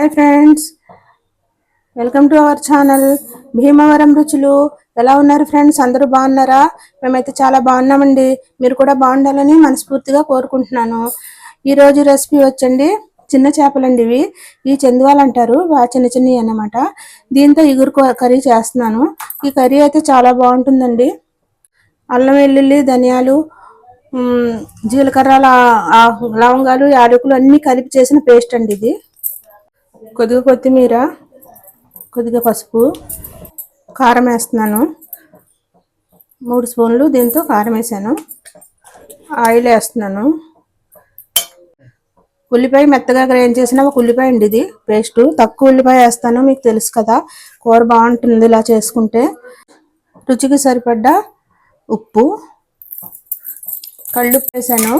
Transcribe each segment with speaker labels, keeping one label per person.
Speaker 1: Hi friends welcome to our channel Bhimavaram రుచులు. ఎలా ఉన్నారు ఫ్రెండ్స్ అందరూ బాగున్నారా? మేమైతే చాలా బాగున్నామండి. మీరు కూడా బాగుండాలని మనస్ఫూర్తిగా కోరుకుంటున్నాను. ఈ రోజు రెసిపీ వచ్చండి. చిన్న చేపలండి ఇవి. ఈ చందువాలు అంటారు. చిన్న చిన్నవి అన్నమాట. దీంతో ఇగురు కర్రీ చేస్తున్నాను. ఈ కర్రీ అయితే చాలా బాగుంటుందండి. అల్లం వెల్లుల్లి ధనియాలు జీలకర్ర లవంగాలు యాలకులు అన్నీ కలిపి చేసిన పేస్ట్ అండి ఇది. కొద్దిగా కొత్తిమీర కొద్దిగా పసుపు కారం వేస్తున్నాను. మూడు స్పూన్లు దీంతో కారం వేసాను. ఆయిల్ వేస్తున్నాను. ఉల్లిపాయ మెత్తగా గ్రైండ్ చేసిన ఒక ఉల్లిపాయ అండి ఇది. పేస్ట్. తక్కువ ఉల్లిపాయ వేస్తాను మీకు తెలుసు కదా. కూర బాగుంటుంది ఇలా చేసుకుంటే. రుచికి సరిపడ్డ ఉప్పు. కళ్ళుప్పు వేసాను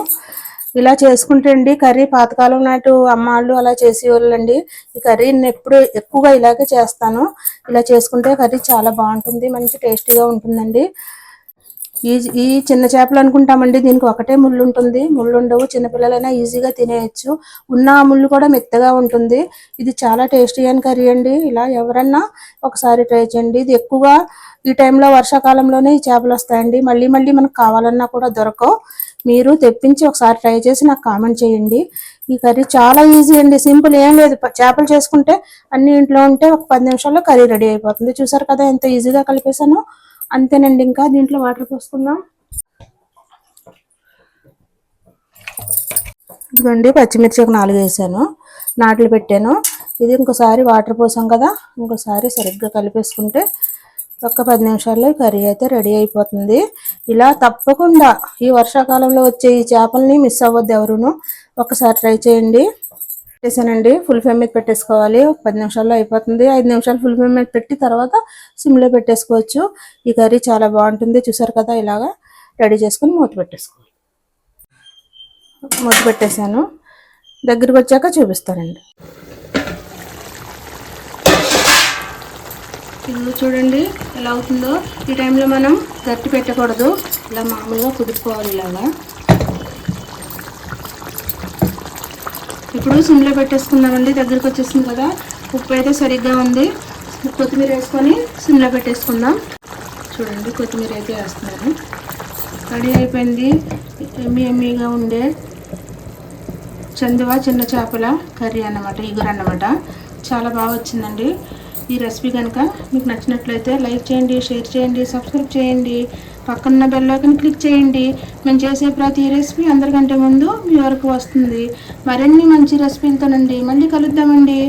Speaker 1: ఇలా చేసుకుంటే అండి కర్రీ పాతకాలం నాటు అమ్మాళ్ళు అలా చేసేవాళ్ళండి. ఈ కర్రీ నేను ఎప్పుడు ఎక్కువగా ఇలాగే చేస్తాను. ఇలా చేసుకుంటే కర్రీ చాలా బాగుంటుంది మంచి టేస్టీగా ఉంటుందండి. ఈ ఈ చిన్న చేపలు అనుకుంటామండి దీనికి ఒకటే ముళ్ళు ఉంటుంది. ముళ్ళు ఉండవు చిన్నపిల్లలైనా ఈజీగా తినేయచ్చు. ఉన్న ఆ ముళ్ళు కూడా మెత్తగా ఉంటుంది. ఇది చాలా టేస్టీ అని కర్రీ అండి. ఇలా ఎవరన్నా ఒకసారి ట్రై చేయండి. ఇది ఎక్కువగా ఈ టైంలో వర్షాకాలంలోనే ఈ చేపలు వస్తాయండి. మళ్ళీ మళ్ళీ మనకు కావాలన్నా కూడా దొరకవు. మీరు తెప్పించి ఒకసారి ట్రై చేసి నాకు కామెంట్ చేయండి. ఈ కర్రీ చాలా ఈజీ అండి సింపుల్ ఏం లేదు. చేపలు చేసుకుంటే అన్ని ఇంట్లో ఉంటే ఒక పది నిమిషాల్లో కర్రీ రెడీ అయిపోతుంది. చూసారు కదా ఎంత ఈజీగా కలిపేసాను అంతేనండి ఇంకా దీంట్లో వాటర్ పోసుకుందాం. ఇదిగోండి పచ్చిమిర్చి ఒక నాలుగు వేసాను. నాట్లు పెట్టాను. ఇది ఇంకోసారి వాటర్ పోసాం కదా ఇంకోసారి సరిగ్గా కలిపేసుకుంటే ఒక పది నిమిషాల్లో ఈ కర్రీ అయితే రెడీ అయిపోతుంది. ఇలా తప్పకుండా ఈ వర్షాకాలంలో వచ్చే ఈ చేపల్ని మిస్ అవ్వద్దు ఎవరును. ఒకసారి ట్రై చేయండి. పెట్టేసానండి ఫుల్ ఫ్లేమ్ మీద పెట్టేసుకోవాలి. ఒక పది నిమిషాల్లో అయిపోతుంది. ఐదు నిమిషాలు ఫుల్ ఫ్లేమ్ మీద పెట్టి తర్వాత సిమ్లో పెట్టేసుకోవచ్చు. ఈ కర్రీ చాలా బాగుంటుంది. చూసారు కదా ఇలాగా రెడీ చేసుకుని మూత పెట్టేసుకోవాలి. మూత పెట్టేశాను. దగ్గరికి వచ్చాక చూపిస్తానండి. ఇల్లు చూడండి ఎలా అవుతుందో. ఈ టైంలో మనం గట్టి పెట్టకూడదు. ఇలా మామూలుగా కుదుపుకోవాలి ఇలాగా. ఇప్పుడు సిమ్లో పెట్టేసుకుందామండి దగ్గరికి వచ్చేసింది కదా. ఉప్పు అయితే సరిగ్గా ఉంది. కొత్తిమీర వేసుకొని సిమ్లో పెట్టేసుకుందాం. చూడండి కొత్తిమీర అయితే వేస్తున్నాను రెడీ అయిపోయింది. ఎమ్మి ఎమ్మిగా ఉండే చందువ చిన్న చేపల కర్రీ అన్నమాట ఇగురు అన్నమాట. చాలా బాగా వచ్చిందండి. ఈ రెసిపీ కనుక మీకు నచ్చినట్లయితే లైక్ చేయండి షేర్ చేయండి సబ్స్క్రైబ్ చేయండి పక్కన బెల్ క్లిక్ చేయండి. మేము చేసే ప్రతి రెసిపీ అందరికంటే ముందు మీ వరకు వస్తుంది. మరిన్ని మంచి రెసిపీలతోనండి మళ్ళీ కలుద్దామండి.